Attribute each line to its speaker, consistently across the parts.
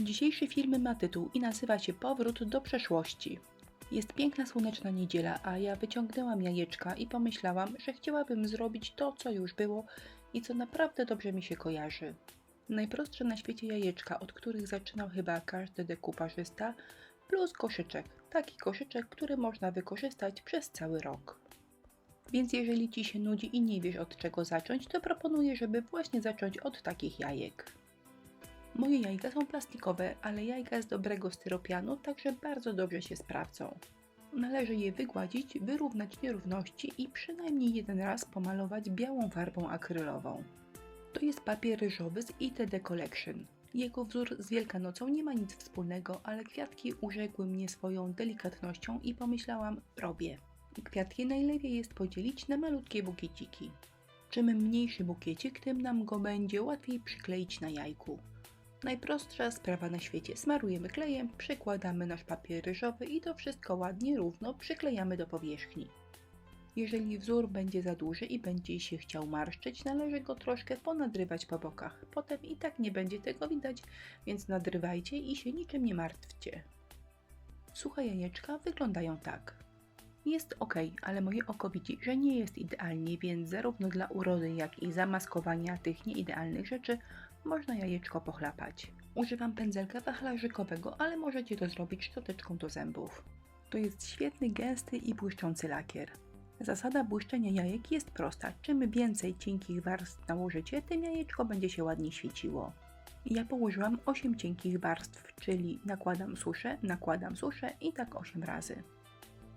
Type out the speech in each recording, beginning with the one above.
Speaker 1: Dzisiejszy film ma tytuł i nazywa się Powrót do przeszłości. Jest piękna słoneczna niedziela, a ja wyciągnęłam jajeczka i pomyślałam, że chciałabym zrobić to, co już było i co naprawdę dobrze mi się kojarzy. Najprostsze na świecie jajeczka, od których zaczynał chyba każdy dekuparzysta, plus koszyczek. Taki koszyczek, który można wykorzystać przez cały rok. Więc jeżeli Ci się nudzi i nie wiesz od czego zacząć, to proponuję, żeby właśnie zacząć od takich jajek. Moje jajka są plastikowe, ale jajka z dobrego styropianu, także bardzo dobrze się sprawdzą. Należy je wygładzić, wyrównać nierówności i przynajmniej jeden raz pomalować białą farbą akrylową. To jest papier ryżowy z ITD Collection. Jego wzór z Wielkanocą nie ma nic wspólnego, ale kwiatki urzekły mnie swoją delikatnością i pomyślałam, robię. Kwiatki najlepiej jest podzielić na malutkie bukieciki. Czym mniejszy bukiecik, tym nam go będzie łatwiej przykleić na jajku. Najprostsza sprawa na świecie. Smarujemy klejem, przykładamy nasz papier ryżowy i to wszystko ładnie, równo przyklejamy do powierzchni. Jeżeli wzór będzie za duży i będzie się chciał marszczyć, należy go troszkę ponadrywać po bokach. Potem i tak nie będzie tego widać, więc nadrywajcie i się niczym nie martwcie. Suche jajeczka wyglądają tak. Jest ok, ale moje oko widzi, że nie jest idealnie, więc zarówno dla urody, jak i zamaskowania tych nieidealnych rzeczy można jajeczko pochlapać. Używam pędzelka wachlarzykowego, ale możecie to zrobić szczoteczką do zębów. To jest świetny, gęsty i błyszczący lakier. Zasada błyszczenia jajek jest prosta. Czym więcej cienkich warstw nałożycie, tym jajeczko będzie się ładnie świeciło. Ja położyłam 8 cienkich warstw, czyli nakładam suszę, nakładam suszę i tak 8 razy.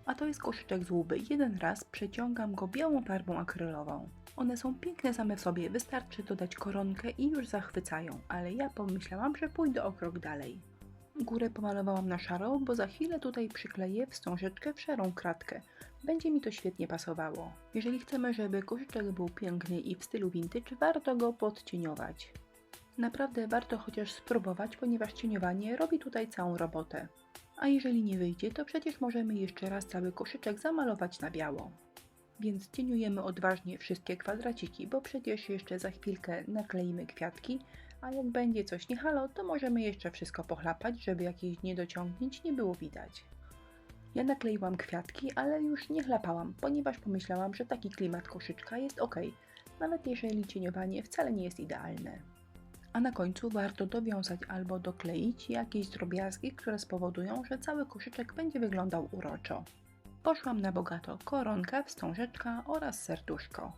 Speaker 1: A to jest koszyczek z łuby. Jeden raz przeciągam go białą farbą akrylową. One są piękne same w sobie, wystarczy dodać koronkę i już zachwycają, ale ja pomyślałam, że pójdę o krok dalej. Górę pomalowałam na szaro, bo za chwilę tutaj przykleję wstążeczkę w szarą kratkę. Będzie mi to świetnie pasowało. Jeżeli chcemy, żeby koszyczek był piękny i w stylu vintage, warto go podcieniować. Naprawdę warto chociaż spróbować, ponieważ cieniowanie robi tutaj całą robotę. A jeżeli nie wyjdzie, to przecież możemy jeszcze raz cały koszyczek zamalować na biało. Więc cieniujemy odważnie wszystkie kwadraciki, bo przecież jeszcze za chwilkę nakleimy kwiatki, a jak będzie coś nie halo, to możemy jeszcze wszystko pochlapać, żeby jakichś niedociągnięć nie było widać. Ja nakleiłam kwiatki, ale już nie chlapałam, ponieważ pomyślałam, że taki klimat koszyczka jest ok, nawet jeżeli cieniowanie wcale nie jest idealne. A na końcu warto dowiązać albo dokleić jakieś drobiazgi, które spowodują, że cały koszyczek będzie wyglądał uroczo. Poszłam na bogato koronka, wstążeczka oraz serduszko.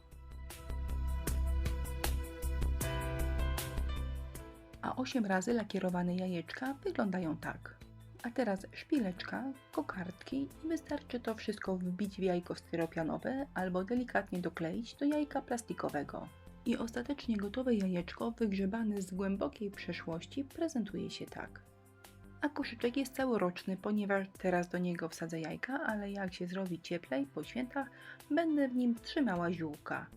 Speaker 1: A 8 razy lakierowane jajeczka wyglądają tak. A teraz szpileczka, kokardki i wystarczy to wszystko wbić w jajko styropianowe albo delikatnie dokleić do jajka plastikowego. I ostatecznie gotowe jajeczko wygrzebane z głębokiej przeszłości prezentuje się tak. A koszyczek jest całoroczny, ponieważ teraz do niego wsadzę jajka, ale jak się zrobi cieplej po świętach, będę w nim trzymała ziółka.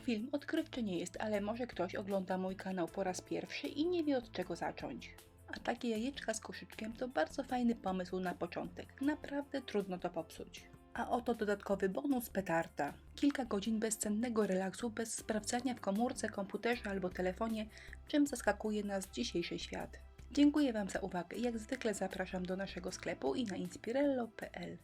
Speaker 1: Film odkrywczy nie jest, ale może ktoś ogląda mój kanał po raz pierwszy i nie wie od czego zacząć. A takie jajeczka z koszyczkiem to bardzo fajny pomysł na początek. Naprawdę trudno to popsuć. A oto dodatkowy bonus petarda. Kilka godzin bezcennego relaksu bez sprawdzania w komórce, komputerze albo telefonie, czym zaskakuje nas dzisiejszy świat. Dziękuję Wam za uwagę. Jak zwykle zapraszam do naszego sklepu i na inspirello.pl.